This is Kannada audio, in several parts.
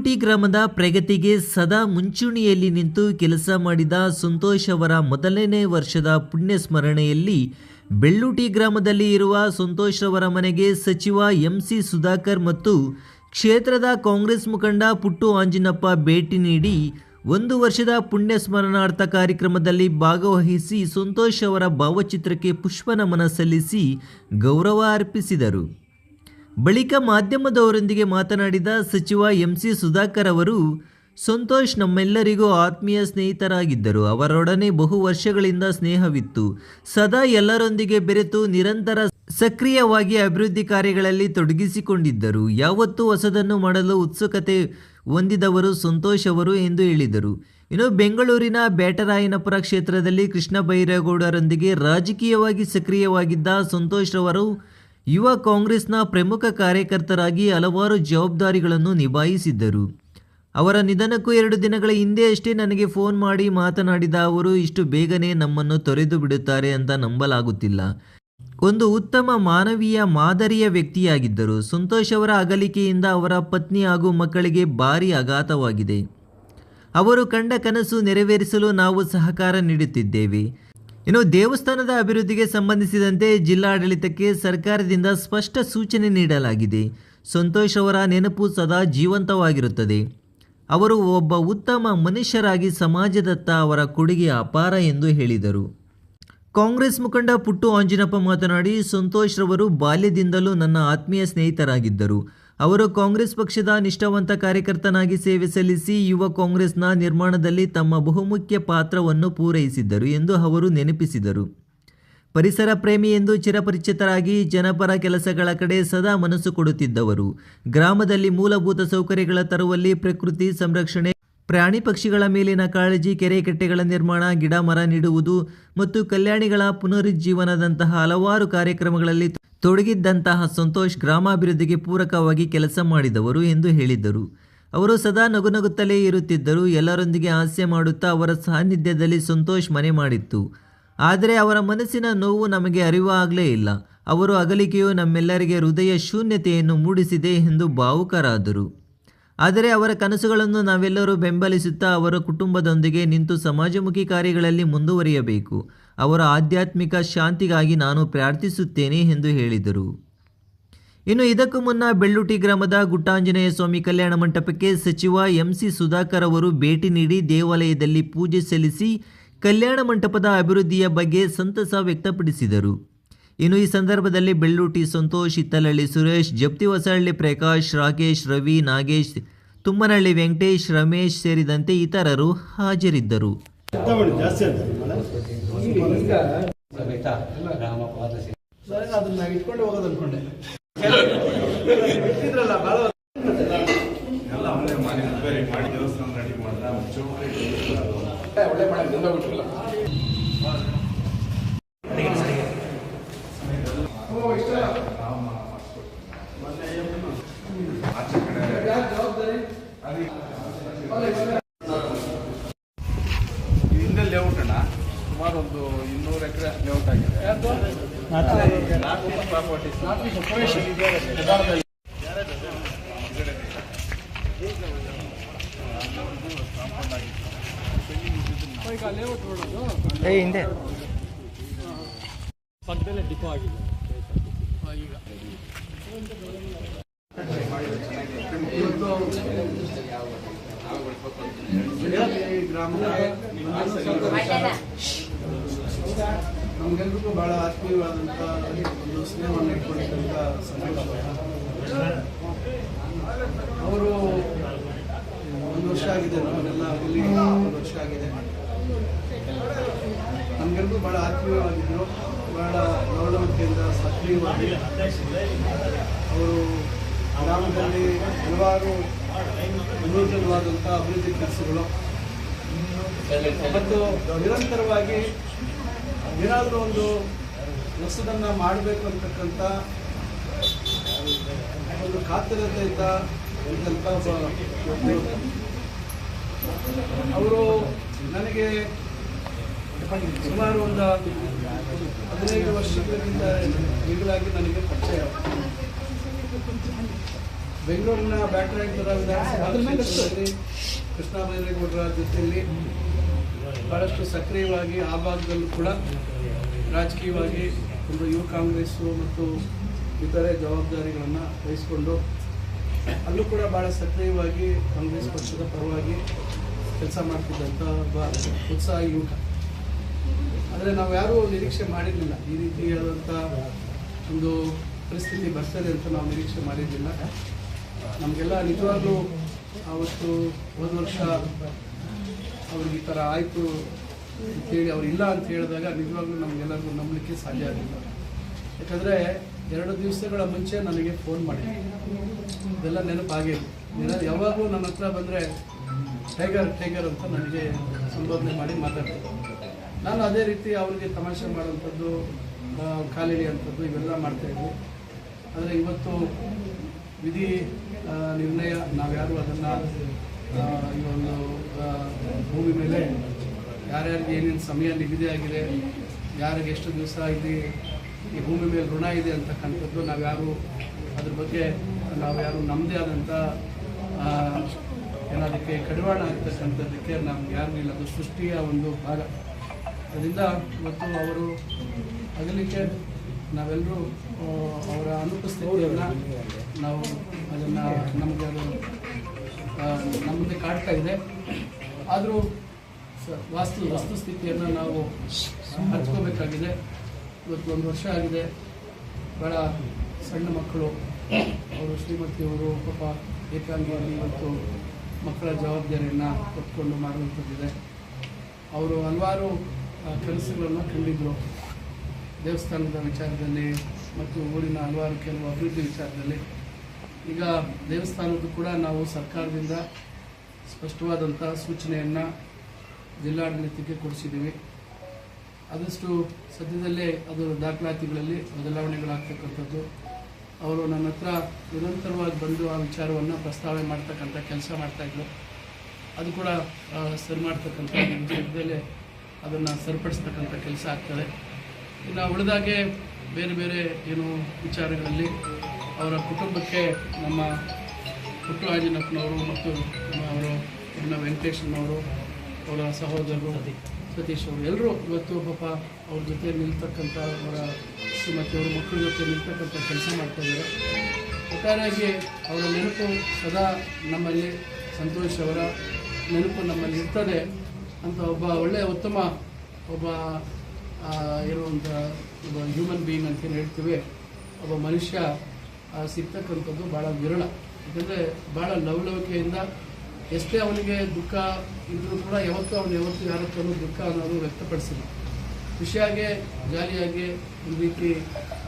ಬೆಳ್ಳೂಟಿ ಗ್ರಾಮದ ಪ್ರಗತಿಗೆ ಸದಾ ಮುಂಚೂಣಿಯಲ್ಲಿ ನಿಂತು ಕೆಲಸ ಮಾಡಿದ ಸಂತೋಷ್ ಅವರ ಮೊದಲನೇ ವರ್ಷದ ಪುಣ್ಯ ಸ್ಮರಣೆಯಲ್ಲಿ ಬೆಳ್ಳೂಟಿ ಗ್ರಾಮದಲ್ಲಿ ಇರುವ ಸಂತೋಷ್ ಅವರ ಮನೆಗೆ ಸಚಿವ ಎಂ ಸಿ ಸುಧಾಕರ್ ಮತ್ತು ಕ್ಷೇತ್ರದ ಕಾಂಗ್ರೆಸ್ ಮುಖಂಡ ಪುಟ್ಟು ಆಂಜಿನಪ್ಪ ಭೇಟಿ ನೀಡಿ ಒಂದು ವರ್ಷದ ಪುಣ್ಯ ಸ್ಮರಣಾರ್ಥ ಕಾರ್ಯಕ್ರಮದಲ್ಲಿ ಭಾಗವಹಿಸಿ ಸಂತೋಷ್ ಅವರ ಭಾವಚಿತ್ರಕ್ಕೆ ಪುಷ್ಪನಮನ ಸಲ್ಲಿಸಿ ಗೌರವ ಅರ್ಪಿಸಿದರು. ಬಳಿಕ ಮಾಧ್ಯಮದವರೊಂದಿಗೆ ಮಾತನಾಡಿದ ಸಚಿವ ಎಂ ಸಿ ಸುಧಾಕರ್ ಅವರು, ಸಂತೋಷ್ ನಮ್ಮೆಲ್ಲರಿಗೂ ಆತ್ಮೀಯ ಸ್ನೇಹಿತರಾಗಿದ್ದರು. ಅವರೊಡನೆ ಬಹು ವರ್ಷಗಳಿಂದ ಸ್ನೇಹವಿತ್ತು. ಸದಾ ಎಲ್ಲರೊಂದಿಗೆ ಬೆರೆತು ನಿರಂತರ ಸಕ್ರಿಯವಾಗಿ ಅಭಿವೃದ್ಧಿ ಕಾರ್ಯಗಳಲ್ಲಿ ತೊಡಗಿಸಿಕೊಂಡಿದ್ದರು. ಯಾವತ್ತೂ ಹೊಸದನ್ನು ಮಾಡಲು ಉತ್ಸುಕತೆ ಹೊಂದಿದವರು ಸಂತೋಷ್ ಅವರು ಎಂದು ಹೇಳಿದರು. ಇನ್ನು ಬೆಂಗಳೂರಿನ ಬೇಟರಾಯನಪುರ ಕ್ಷೇತ್ರದಲ್ಲಿ ಕೃಷ್ಣ ಬೈರೇಗೌಡರೊಂದಿಗೆ ರಾಜಕೀಯವಾಗಿ ಸಕ್ರಿಯವಾಗಿದ್ದ ಸಂತೋಷ್ ರವರು ಯುವ ಕಾಂಗ್ರೆಸ್ನ ಪ್ರಮುಖ ಕಾರ್ಯಕರ್ತರಾಗಿ ಹಲವಾರು ಜವಾಬ್ದಾರಿಗಳನ್ನು ನಿಭಾಯಿಸಿದ್ದರು. ಅವರ ನಿಧನಕ್ಕೂ ಎರಡು ದಿನಗಳ ಹಿಂದೆಯಷ್ಟೇ ನನಗೆ ಫೋನ್ ಮಾಡಿ ಮಾತನಾಡಿದ ಅವರು, ಇಷ್ಟು ಬೇಗನೆ ನಮ್ಮನ್ನು ತೊರೆದು ಬಿಡುತ್ತಾರೆ ಅಂತ ನಂಬಲಾಗುತ್ತಿಲ್ಲ. ಒಂದು ಉತ್ತಮ ಮಾನವೀಯ ಮಾದರಿಯ ವ್ಯಕ್ತಿಯಾಗಿದ್ದರು. ಸಂತೋಷ್ ಅವರ ಅಗಲಿಕೆಯಿಂದ ಅವರ ಪತ್ನಿ ಹಾಗೂ ಮಕ್ಕಳಿಗೆ ಭಾರಿ ಆಘಾತವಾಗಿದೆ. ಅವರು ಕಂಡ ಕನಸು ನೆರವೇರಿಸಲು ನಾವು ಸಹಕಾರ ನೀಡುತ್ತಿದ್ದೇವೆ. ಇನ್ನು ದೇವಸ್ಥಾನದ ಅಭಿವೃದ್ಧಿಗೆ ಸಂಬಂಧಿಸಿದಂತೆ ಜಿಲ್ಲಾಡಳಿತಕ್ಕೆ ಸರ್ಕಾರದಿಂದ ಸ್ಪಷ್ಟ ಸೂಚನೆ ನೀಡಲಾಗಿದೆ. ಸಂತೋಷ್ ಅವರ ನೆನಪು ಸದಾ ಜೀವಂತವಾಗಿರುತ್ತದೆ. ಅವರು ಒಬ್ಬ ಉತ್ತಮ ಮನುಷ್ಯರಾಗಿ ಸಮಾಜದತ್ತ ಅವರ ಕೊಡುಗೆ ಅಪಾರ ಎಂದು ಹೇಳಿದರು. ಕಾಂಗ್ರೆಸ್ ಮುಖಂಡ ಪುಟ್ಟು ಆಂಜಿನಪ್ಪ ಮಾತನಾಡಿ, ಸಂತೋಷ್ ರವರು ಬಾಲ್ಯದಿಂದಲೂ ನನ್ನ ಆತ್ಮೀಯ ಸ್ನೇಹಿತರಾಗಿದ್ದರು. ಅವರು ಕಾಂಗ್ರೆಸ್ ಪಕ್ಷದ ನಿಷ್ಠಾವಂತ ಕಾರ್ಯಕರ್ತನಾಗಿ ಸೇವೆ ಸಲ್ಲಿಸಿ, ಯುವ ಕಾಂಗ್ರೆಸ್ನ ನಿರ್ಮಾಣದಲ್ಲಿ ತಮ್ಮ ಬಹುಮುಖ್ಯ ಪಾತ್ರವನ್ನು ಪೂರೈಸಿದ್ದರು ಎಂದು ಅವರು ನೆನಪಿಸಿದರು. ಪರಿಸರ ಪ್ರೇಮಿ ಎಂದು ಚಿರಪರಿಚಿತರಾಗಿ ಜನಪರ ಕೆಲಸಗಳ ಕಡೆ ಸದಾ ಮನಸ್ಸು ಕೊಡುತ್ತಿದ್ದವರು. ಗ್ರಾಮದಲ್ಲಿ ಮೂಲಭೂತ ಸೌಕರ್ಯಗಳ ತರುವಲ್ಲಿ ಪ್ರಕೃತಿ ಸಂರಕ್ಷಣೆ ಪ್ರಾಣಿ ಪಕ್ಷಿಗಳ ಮೇಲಿನ ಕಾಳಜಿ, ಕೆರೆ ಕಟ್ಟೆಗಳ ನಿರ್ಮಾಣ, ಗಿಡ ಮರ ನೀಡುವುದು ಮತ್ತು ಕಲ್ಯಾಣಿಗಳ ಪುನರುಜ್ಜೀವನದಂತಹ ಹಲವಾರು ಕಾರ್ಯಕ್ರಮಗಳಲ್ಲಿ ತೊಡಗಿದ್ದಂತಹ ಸಂತೋಷ್ ಗ್ರಾಮಾಭಿವೃದ್ಧಿಗೆ ಪೂರಕವಾಗಿ ಕೆಲಸ ಮಾಡಿದವರು ಎಂದು ಹೇಳಿದರು ಅವರು ಸದಾ ನಗುನಗುತ್ತಲೇ ಇರುತ್ತಿದ್ದರು. ಎಲ್ಲರೊಂದಿಗೆ ಹಾಸ್ಯ ಮಾಡುತ್ತಾ ಅವರ ಸಾನ್ನಿಧ್ಯದಲ್ಲಿ ಸಂತೋಷ್ ಮನೆ ಮಾಡಿತ್ತು. ಆದರೆ ಅವರ ಮನಸ್ಸಿನ ನೋವು ನಮಗೆ ಅರಿವಾಗಲೇ ಇಲ್ಲ. ಅವರು ಅಗಲಿಕೆಯು ನಮ್ಮೆಲ್ಲರಿಗೆ ಹೃದಯ ಶೂನ್ಯತೆಯನ್ನು ಮೂಡಿಸಿದೆ ಎಂದು ಭಾವುಕರಾದರು. ಆದರೆ ಅವರ ಕನಸುಗಳನ್ನು ನಾವೆಲ್ಲರೂ ಬೆಂಬಲಿಸುತ್ತಾ ಅವರ ಕುಟುಂಬದೊಂದಿಗೆ ನಿಂತು ಸಮಾಜಮುಖಿ ಕಾರ್ಯಗಳಲ್ಲಿ ಮುಂದುವರಿಯಬೇಕು. ಅವರ ಆಧ್ಯಾತ್ಮಿಕ ಶಾಂತಿಗಾಗಿ ನಾನು ಪ್ರಾರ್ಥಿಸುತ್ತೇನೆ ಎಂದು ಹೇಳಿದರು. ಇನ್ನು ಇದಕ್ಕೂ ಮುನ್ನ ಬೆಳ್ಳುಟಿ ಗ್ರಾಮದ ಗುಟ್ಟಾಂಜನೇಯ ಸ್ವಾಮಿ ಕಲ್ಯಾಣ ಮಂಟಪಕ್ಕೆ ಸಚಿವ ಎಂಸಿ ಸುಧಾಕರ್ ಅವರು ಭೇಟಿ ನೀಡಿ ದೇವಾಲಯದಲ್ಲಿ ಪೂಜೆ ಸಲ್ಲಿಸಿ ಕಲ್ಯಾಣ ಮಂಟಪದ ಅಭಿವೃದ್ಧಿಯ ಬಗ್ಗೆ ಸಂತಸ ವ್ಯಕ್ತಪಡಿಸಿದರು. ಇನ್ನು ಈ ಸಂದರ್ಭದಲ್ಲಿ ಬೆಳ್ಳೂಟಿ ಸಂತೋಷ್ ಇತ್ತಲಹಳ್ಳಿ ಸುರೇಶ್ ಜಪ್ತಿ ಹೊಸಹಳ್ಳಿ ಪ್ರಕಾಶ್ ರಾಕೇಶ್ ರವಿ ನಾಗೇಶ್ ತುಮ್ಮನಹಳ್ಳಿ ವೆಂಕಟೇಶ್ ರಮೇಶ್ ಸೇರಿದಂತೆ ಇತರರು ಹಾಜರಿದ್ದರು. ತಗೊಳ್ಳಿ ಜಾಸ್ತಿ ಅಂತ ಸಮೇತ ರಾಮ ಪಾದ ಸೇವೆ. ಸರ್ ಅದನ್ನ ಇಟ್ಕೊಂಡು ಹೋಗೋದು ಅನ್ಕೊಂಡೆ ಇಟ್ಟಿದ್ರಲ್ಲ ಭಾಳ ಎಲ್ಲ ಅವನೇ ಮಾಡಿ ರಿಪೇರಿ ಮಾಡಿ ದೇವಸ್ಥಾನ ರೆಡಿ ಮಾಡ್ದ ಚೌಕರಿ ಒಳ್ಳೆ ಮಾಡಿ ನಿಂದೋಗ್ಬಿಟ್ರಲ್ಲ ಆಚೆ ಕಡೆ ಹಿಂದೆ ಲೇಔಟ್ ಅಣ್ಣ ಸುಮಾರು ಒಂದು ಇನ್ನೂರು ಎಕರೆ ಲೇಔಟ್ ಆಗಿದೆ ನಾರ್ತ್ ಈಸ್ಟ್ ಪ್ರಾಪರ್ಟೀಸ್ ಈ ಗ್ರಾಮದ ನಮಗೆಲ್ರಿಗೂ ಬಹಳ ಆತ್ಮೀಯವಾದಂಥ ಒಂದು ಸ್ನೇಹವನ್ನು ಇಟ್ಕೊಂಡಿದ್ದಂಥ ಸಂತೋಷ ಅವರು ಒಂದು ವರ್ಷ ಆಗಿದೆ ನಮಗೆಲ್ಲ ಒಂದು ವರ್ಷ ಆಗಿದೆ. ನಮಗೆಲ್ರಿಗೂ ಬಹಳ ಆತ್ಮೀಯವಾಗಿದ್ದರು ಬಹಳ ನವನವತೆಯಿಂದ ಸಕ್ರಿಯವಾಗಿ ಅವರು ಗ್ರಾಮದಲ್ಲಿ ಹಲವಾರು ವಿನೂತನವಾದಂಥ ಅಭಿವೃದ್ಧಿ ಕೆಲಸಗಳು. ಮತ್ತು ನಿರಂತರವಾಗಿ ಏನಾದರೂ ಒಂದು ಹೊಸದನ್ನು ಮಾಡಬೇಕು ಅಂತಕ್ಕಂಥ ಒಂದು ಕಾತರತೆಯಿಂದ ಇದ್ದಂಥ ಅವರು ನನಗೆ ಸುಮಾರು ಒಂದು ಹದಿನೈದು ವರ್ಷಗಳಿಂದ ಈಗಲಾಗಿ ನನಗೆ ಪರಿಚಯ ಬೆಂಗಳೂರಿನ ಬ್ಯಾಟರಿ ವಿಧಾನಸಭಾ ಕ್ಷೇತ್ರದಲ್ಲಿ ಕೃಷ್ಣ ಬೈರೇಗೌಡರ ಜೊತೆಯಲ್ಲಿ ಭಾಳಷ್ಟು ಸಕ್ರಿಯವಾಗಿ ಆ ಭಾಗದಲ್ಲೂ ಕೂಡ ರಾಜಕೀಯವಾಗಿ ಒಂದು ಯುವ ಕಾಂಗ್ರೆಸ್ಸು ಮತ್ತು ಇತರೆ ಜವಾಬ್ದಾರಿಗಳನ್ನು ವಹಿಸಿಕೊಂಡು ಅಲ್ಲೂ ಕೂಡ ಭಾಳ ಸಕ್ರಿಯವಾಗಿ ಕಾಂಗ್ರೆಸ್ ಪಕ್ಷದ ಪರವಾಗಿ ಕೆಲಸ ಮಾಡ್ತಿದ್ದಂಥ ಒಬ್ಬ ಉತ್ಸಾಹ ಯುವಕ ಆದರೆ ನಾವು ಯಾರೂ ನಿರೀಕ್ಷೆ ಮಾಡಿರಲಿಲ್ಲ. ಈ ರೀತಿಯಾದಂಥ ಒಂದು ಪರಿಸ್ಥಿತಿ ಬರ್ತದೆ ಅಂತ ನಾವು ನಿರೀಕ್ಷೆ ಮಾಡಿರಲಿಲ್ಲ. ನಮಗೆಲ್ಲ ನಿಜವಾಗ್ಲೂ ಅವತ್ತು ಹೋದ ವರ್ಷ ಅವ್ರಿಗೆ ಈ ಥರ ಆಯಿತು ಅಂತೇಳಿ ಅವ್ರು ಇಲ್ಲ ಅಂತ ಹೇಳಿದಾಗ ನಿಜವಾಗ್ಲೂ ನಮಗೆಲ್ಲರಿಗೂ ನಂಬಲಿಕ್ಕೆ ಸಾಧ್ಯ ಆಗಲಿಲ್ಲ. ಯಾಕಂದರೆ ಎರಡು ದಿವಸಗಳ ಮುಂಚೆ ನನಗೆ ಫೋನ್ ಮಾಡಿದ್ರು. ಇದೆಲ್ಲ ನೆನಪಾಗಿದೆ. ನೆನ ಯಾವಾಗಲೂ ನನ್ನ ಹತ್ರ ಬಂದರೆ ಟೈಗರ್ ಟೈಗರ್ ಅಂತ ನನಗೆ ಸಂಬೋಧನೆ ಮಾಡಿ ಮಾತಾಡ್ತೀನಿ. ನಾನು ಅದೇ ರೀತಿ ಅವರಿಗೆ ತಮಾಷೆ ಮಾಡುವಂಥದ್ದು ಆ, ಅಂಥದ್ದು ಇವೆಲ್ಲ ಮಾಡ್ತಾಯಿದ್ವಿ ಆದರೆ ಇವತ್ತು ವಿಧಿ ನಿರ್ಣಯ ನಾವ್ಯಾರು ಅದನ್ನು ಈ ಒಂದು ಭೂಮಿ ಮೇಲೆ ಯಾರ್ಯಾರಿಗೆ ಏನೇನು ಸಮಯ ನಿಗದಿ ಆಗಿದೆ ಯಾರಿಗೆ ಎಷ್ಟು ದಿವಸ ಇಲ್ಲಿ ಈ ಭೂಮಿ ಮೇಲೆ ಋಣ ಇದೆ ಅಂತಕ್ಕಂಥದ್ದು ನಾವ್ಯಾರು ಅದ್ರ ಬಗ್ಗೆ ನಾವು ಯಾರು ನಮ್ಮದೇ ಆದಂಥ ಏನದಕ್ಕೆ ಕಡಿವಾಣ ಆಗ್ತಕ್ಕಂಥದ್ದಕ್ಕೆ ನಮ್ಗೆ ಯಾರು ಇಲ್ಲ. ಅದು ಸೃಷ್ಟಿಯ ಒಂದು ಭಾಗ. ಅದರಿಂದ ಇವತ್ತು ಅವರು ಅಗಲಿಕ್ಕೆ ನಾವೆಲ್ಲರೂ ಅವರ ಅನುಪಸ್ಥಿತಿಯನ್ನು ನಾವು ಅದನ್ನು ನಮಗೆ ಅದು ನಮ್ಮಲ್ಲಿ ಕಾಡ್ತಾ ಇದೆ. ಆದರೂ ವಾಸ್ತು, ವಸ್ತುಸ್ಥಿತಿಯನ್ನು ನಾವು ಹಚ್ಕೋಬೇಕಾಗಿದೆ. ಇವತ್ತು ಒಂದು ವರ್ಷ ಆಗಿದೆ. ಭಾಳ ಸಣ್ಣ ಮಕ್ಕಳು. ಅವರು ಶ್ರೀಮತಿಯವರು ಪಾಪ ಏಕಾಂಗಿಯಾಗಿ ಇವತ್ತು ಮಕ್ಕಳ ಜವಾಬ್ದಾರಿಯನ್ನು ಹೊತ್ಕೊಂಡು ಮಾಡುವಂಥದ್ದಿದೆ. ಅವರು ಹಲವಾರು ಕೆಲಸಗಳನ್ನು ಕಂಡಿದ್ದರು ದೇವಸ್ಥಾನದ ವಿಚಾರದಲ್ಲಿ ಮತ್ತು ಊರಿನ ಹಲವಾರು ಕೆಲವು ಅಭಿವೃದ್ಧಿ ವಿಚಾರದಲ್ಲಿ. ಈಗ ದೇವಸ್ಥಾನದ್ದು ಕೂಡ ನಾವು ಸರ್ಕಾರದಿಂದ ಸ್ಪಷ್ಟವಾದಂಥ ಸೂಚನೆಯನ್ನು ಜಿಲ್ಲಾಡಳಿತಕ್ಕೆ ಕೊಡಿಸಿದ್ದೀವಿ. ಆದಷ್ಟು ಸದ್ಯದಲ್ಲೇ ಅದು ದಾಖಲಾತಿಗಳಲ್ಲಿ ಬದಲಾವಣೆಗಳಾಗ್ತಕ್ಕಂಥದ್ದು. ಅವರು ನನ್ನ ಹತ್ರ ನಿರಂತರವಾಗಿ ಬಂದು ಆ ವಿಚಾರವನ್ನು ಪ್ರಸ್ತಾವನೆ ಮಾಡ್ತಕ್ಕಂಥ ಕೆಲಸ ಮಾಡ್ತಾಯಿದ್ರು ಅದು ಕೂಡ ಸರಿ ಮಾಡ್ತಕ್ಕಂಥ ಸದ್ಯದಲ್ಲೇ ಅದನ್ನು ಸರಿಪಡಿಸ್ತಕ್ಕಂಥ ಕೆಲಸ ಆಗ್ತದೆ. ಇನ್ನು ಉಳಿದಾಗೆ ಬೇರೆ ಬೇರೆ ಏನು ವಿಚಾರಗಳಲ್ಲಿ ಅವರ ಕುಟುಂಬಕ್ಕೆ ನಮ್ಮ ಪುಟ್ಟರಾಜನಪ್ಪನವರು ಮತ್ತು ನಮ್ಮ ಅವರು ನಮ್ಮ ವೆಂಕಟೇಶನವರು ಅವರ ಸಹೋದರರು ಸತೀಶ್ ಅವರು ಎಲ್ಲರೂ ಇವತ್ತು ಪಾಪ ಅವ್ರ ಜೊತೆ ನಿಲ್ತಕ್ಕಂಥ ಅವರ ಅವ್ರ ಮಕ್ಕಳ ಜೊತೆ ನಿಲ್ತಕ್ಕಂಥ ಕೆಲಸ ಮಾಡ್ತಾಯಿದ್ದಾರೆ ಒಟ್ಟಾರೆಯಾಗಿ ಅವರ ನೆನಪು ಸದಾ ನಮ್ಮಲ್ಲಿ ಸಂತೋಷ್ ಅವರ ನೆನಪು ನಮ್ಮಲ್ಲಿ ಇರ್ತದೆ ಅಂತ ಒಬ್ಬ ಒಳ್ಳೆಯ ಉತ್ತಮ ಒಬ್ಬ ಇರುವಂಥ ಒಬ್ಬ ಹ್ಯೂಮನ್ ಬೀಯಿಂಗ್ ಅಂತ ಏನು ಹೇಳ್ತೀವಿ. ಒಬ್ಬ ಮನುಷ್ಯ ಸಿಗ್ತಕ್ಕಂಥದ್ದು ಭಾಳ ವಿರಳ. ಯಾಕಂದರೆ ಭಾಳ ಲವಲವಿಕೆಯಿಂದ ಎಷ್ಟೇ ಅವನಿಗೆ ದುಃಖ ಇದ್ರೂ ಕೂಡ ಯಾವತ್ತೂ ಅವನು ಯಾವತ್ತೂ ಯಾರ ಹತ್ರನೂ ದುಃಖ ಅನ್ನೋದು ವ್ಯಕ್ತಪಡಿಸಿಲ್ಲ. ಖುಷಿಯಾಗಿ, ಜಾಲಿಯಾಗಿ, ಒಂದು ರೀತಿ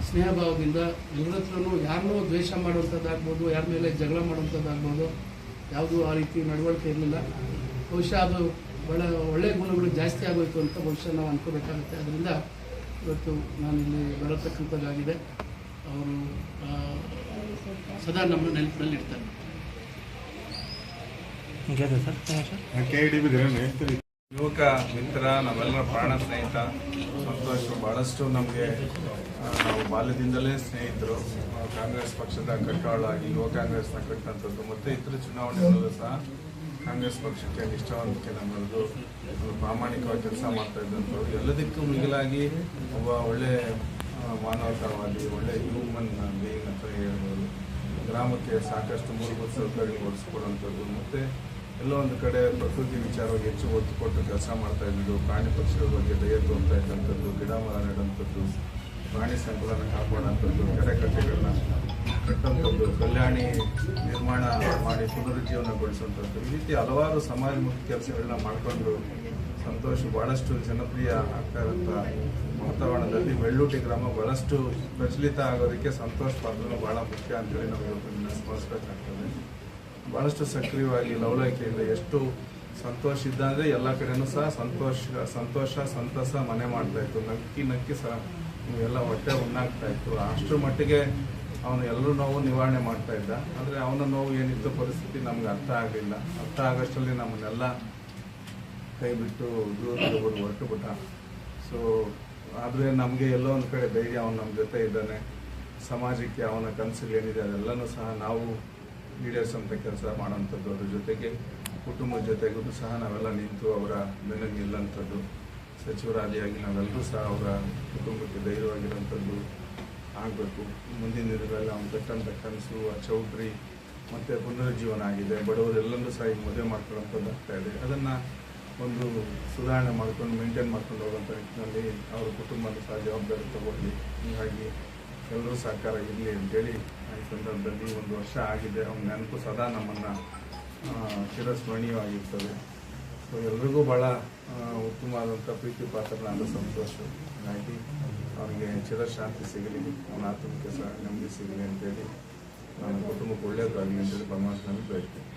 ಸ್ನೇಹ ಭಾವದಿಂದ ಎಲ್ಲರ ಹತ್ರನೂ ಯಾರನ್ನೂ ದ್ವೇಷ ಮಾಡುವಂಥದ್ದಾಗ್ಬೋದು, ಯಾರ ಮೇಲೆ ಜಗಳ ಮಾಡುವಂಥದ್ದಾಗ್ಬೋದು, ಯಾವುದೂ ಆ ರೀತಿ ನಡವಳಿಕೆ ಇರಲಿಲ್ಲ. ಬಹುಶಃ ಅದು ಒಳ್ಳೆ ಒಳ್ಳೆಯ ಗುಣಗಳು ಜಾಸ್ತಿ ಆಗೋಯ್ತು ಅಂತ ಬಹುಶಃ ನಾವು ಅನ್ಕೋಬೇಕಾಗುತ್ತೆ. ಅದರಿಂದ ಇವತ್ತು ನಾನಿಲ್ಲಿ ಬರತಕ್ಕಂಥದ್ದಾಗಿದೆ. ಅವರು ಸದಾ ನಮ್ಮ ನೆನಪಿನಲ್ಲಿ ಇರ್ತಾರೆ ಕೆ ಡಿ ಬಿ ಯುವಕ ಮಿತ್ರ ನಾವೆಲ್ಲರ ಪ್ರಾಣ ಸ್ನೇಹಿತ ಸಂತೋಷ ಬಹಳಷ್ಟು ನಮಗೆ ನಾವು ಬಾಲ್ಯದಿಂದಲೇ ಸ್ನೇಹಿತರು. ಕಾಂಗ್ರೆಸ್ ಪಕ್ಷದ ಕಟ್ಟಾಳಾಗಿ ಯುವ ಕಾಂಗ್ರೆಸ್ನ ಕಟ್ಟಂಥದ್ದು ಮತ್ತೆ ಇತರ ಚುನಾವಣೆಗಳಲ್ಲೂ ಸಹ ಕಾಂಗ್ರೆಸ್ ಪಕ್ಷಕ್ಕೆ ನಿಷ್ಠಾವಂತಿಕೆ ನಮ್ಮದು ಪ್ರಾಮಾಣಿಕವಾಗಿ ಕೆಲಸ ಮಾಡ್ತಾ ಇದ್ದಂಥವ್ರು. ಎಲ್ಲದಕ್ಕೂ ಮಿಗಿಲಾಗಿ ಒಬ್ಬ ಒಳ್ಳೆಯ ಆ, ಒಳ್ಳೆಯ ಒಳ್ಳೆ ಹ್ಯೂಮನ್ ಬೀಯಿಂಗ್ ಅಂತ ಹೇಳ್ಬೋದು. ಗ್ರಾಮಕ್ಕೆ ಸಾಕಷ್ಟು ಮೂಲಭೂತ ಸೌಕರ್ಯ ಒದಗಿಸ್ಕೊಡುವಂಥದ್ದು. ಮತ್ತು ಎಲ್ಲೋ ಒಂದು ಕಡೆ ಪ್ರಕೃತಿ ವಿಚಾರವಾಗಿ ಹೆಚ್ಚು ಒತ್ತು ಕೊಟ್ಟು ಕೆಲಸ ಮಾಡ್ತಾ ಇದ್ದು ಪ್ರಾಣಿ ಪಕ್ಷಿಗಳ ಬಗ್ಗೆ ದಯ ತೋರ್ತಾ ಇದ್ದಂಥದ್ದು, ಗಿಡ ಮರ ನೆಡುವಂಥದ್ದು, ಪ್ರಾಣಿ ಸಂಕುಲನ ಕಾಪಾಡುವಂಥದ್ದು, ಕೆರೆ ಕಟ್ಟೆಗಳನ್ನ ಕಟ್ಟುವಂಥದ್ದು ಕಲ್ಯಾಣಿ ನಿರ್ಮಾಣ ಮಾಡಿ ಪುನರುಜ್ಜೀವನಗೊಳಿಸುವಂಥದ್ದು ಈ ರೀತಿ ಹಲವಾರು ಸಮಾಜಮುಖಿ ಕೆಲಸಗಳನ್ನ ಮಾಡಿಕೊಂಡು ಸಂತೋಷ, ಬಹಳಷ್ಟು ಜನಪ್ರಿಯ ಆಗ್ತಾ ಇರೋಂಥ ವಾತಾವರಣದಲ್ಲಿ ಬೆಳ್ಳೂಟಿ ಗ್ರಾಮ ಬಹಳಷ್ಟು ಪ್ರಚಲಿತ ಆಗೋದಕ್ಕೆ ಸಂತೋಷ ಪಾತ್ರನೂ ಬಹಳ ಮುಖ್ಯ ಅಂತೇಳಿ ನಾವು ಸ್ಮರಿಸಬೇಕಾಗ್ತದೆ ಬಹಳಷ್ಟು ಸಕ್ರಿಯವಾಗಿ ಲವಲವಿಕೆಯಿಂದ ಎಷ್ಟು ಸಂತೋಷ ಇದ್ದ ಅಂದರೆ ಎಲ್ಲ ಕಡೆನೂ ಸಹ ಸಂತೋಷ ಸಂತೋಷ, ಸಂತಸ ಮನೆ ಮಾಡ್ತಾ ಇತ್ತು. ನಕ್ಕಿ ನಕ್ಕಿ ಸಹ ಎಲ್ಲ ಹೊಟ್ಟೆ ಉಣ್ಣಾಗ್ತಾಯಿತ್ತು ಅಷ್ಟರ ಮಟ್ಟಿಗೆ ಅವನು ಎಲ್ಲರೂ ನೋವು ನಿವಾರಣೆ ಮಾಡ್ತಾ ಇದ್ದ. ಆದರೆ ಅವನ ನೋವು ಏನಿತ್ತು ಪರಿಸ್ಥಿತಿ ನಮ್ಗೆ ಅರ್ಥ ಆಗಲಿಲ್ಲ. ಅರ್ಥ ಆಗೋಷ್ಟರಲ್ಲಿ ನಮ್ಮನ್ನೆಲ್ಲ ಕೈ ಬಿಟ್ಟು ದೂರದವರು ಹೊರಟು ಬಿಟ್ಟ ಸೊ ಆದರೆ ನಮಗೆ ಎಲ್ಲೋ ಒಂದು ಕಡೆ ಧೈರ್ಯ ಅವನು ನಮ್ಮ ಜೊತೆ ಇದ್ದಾನೆ. ಸಮಾಜಕ್ಕೆ ಅವನ ಕನಸುಗಳು ಏನಿದೆ ಅದೆಲ್ಲನೂ ಸಹ ನಾವು ಈಡೇರಿಸುವಂಥ ಕೆಲಸ ಮಾಡೋವಂಥದ್ದು ಅದ್ರ ಜೊತೆಗೆ ಕುಟುಂಬದ ಜೊತೆಗೂ ಸಹ ನಾವೆಲ್ಲ ನಿಂತು ಅವರ ಬೆನ್ನಿಗೆ ನಿಲ್ಲಂಥದ್ದು ಸಚಿವರಾದಿಯಾಗಿ ನಾವೆಲ್ಲರೂ ಸಹ ಅವರ ಕುಟುಂಬಕ್ಕೆ ಧೈರ್ಯವಾಗಿರೋಂಥದ್ದು ಆಗಬೇಕು. ಮುಂದಿನ ದಿನಗಳಲ್ಲಿ ಅವ್ನ ಕಟ್ಟಂಥ ಕನಸು, ಆ ಚೌಟ್ರಿ ಮತ್ತು ಪುನರುಜ್ಜೀವನ ಆಗಿದೆ. ಬಡವರೆಲ್ಲರೂ ಸಹ ಈಗ ಮದುವೆ ಮಾಡ್ಕೊಳ್ಳೋಂಥದ್ದು ಆಗ್ತಾ ಇದೆ. ಅದನ್ನು ಒಂದು ಸುಧಾರಣೆ ಮಾಡ್ಕೊಂಡು ಮೇಂಟೈನ್ ಮಾಡ್ಕೊಂಡು ಹೋಗುವಂಥ ನಿಟ್ಟಿನಲ್ಲಿ ಅವರ ಕುಟುಂಬದ ಸಹ ಜವಾಬ್ದಾರಿ ತಗೊಳ್ಳಿ ಹೀಗಾಗಿ ಎಲ್ಲರೂ ಸಹಕಾರ ಇರಲಿ ಅಂತೇಳಿ ಈ ಸಂದರ್ಭದಲ್ಲಿ ಒಂದು ವರ್ಷ ಆಗಿದೆ. ಅವ್ನ ನೆನಪು ಸದಾ ನಮ್ಮನ್ನು ಚಿರಸ್ಮರಣೀಯವಾಗಿರ್ತದೆ. ಸೊ ಎಲ್ರಿಗೂ ಭಾಳ ಉತ್ತಮವಾದಂಥ ಪ್ರೀತಿ ಪಾತ್ರನಾದ ಸಂತೋಷ. ಹಾಗಾಗಿ ಅವನಿಗೆ ಚಿರಶಾಂತಿ ಸಿಗಲಿ ಅವನ ಆತ್ಮಕ್ಕೆ ಸಹ ನೆಮ್ಮದಿ ಸಿಗಲಿ ಅಂತೇಳಿ ನನ್ನ ಕುಟುಂಬಕ್ಕೆ ಒಳ್ಳೆಯದಾಗಲಿ ಅಂತೇಳಿ ಪರಮಾತ್ಮನಲ್ಲಿ ಬಯಸ್ತೀನಿ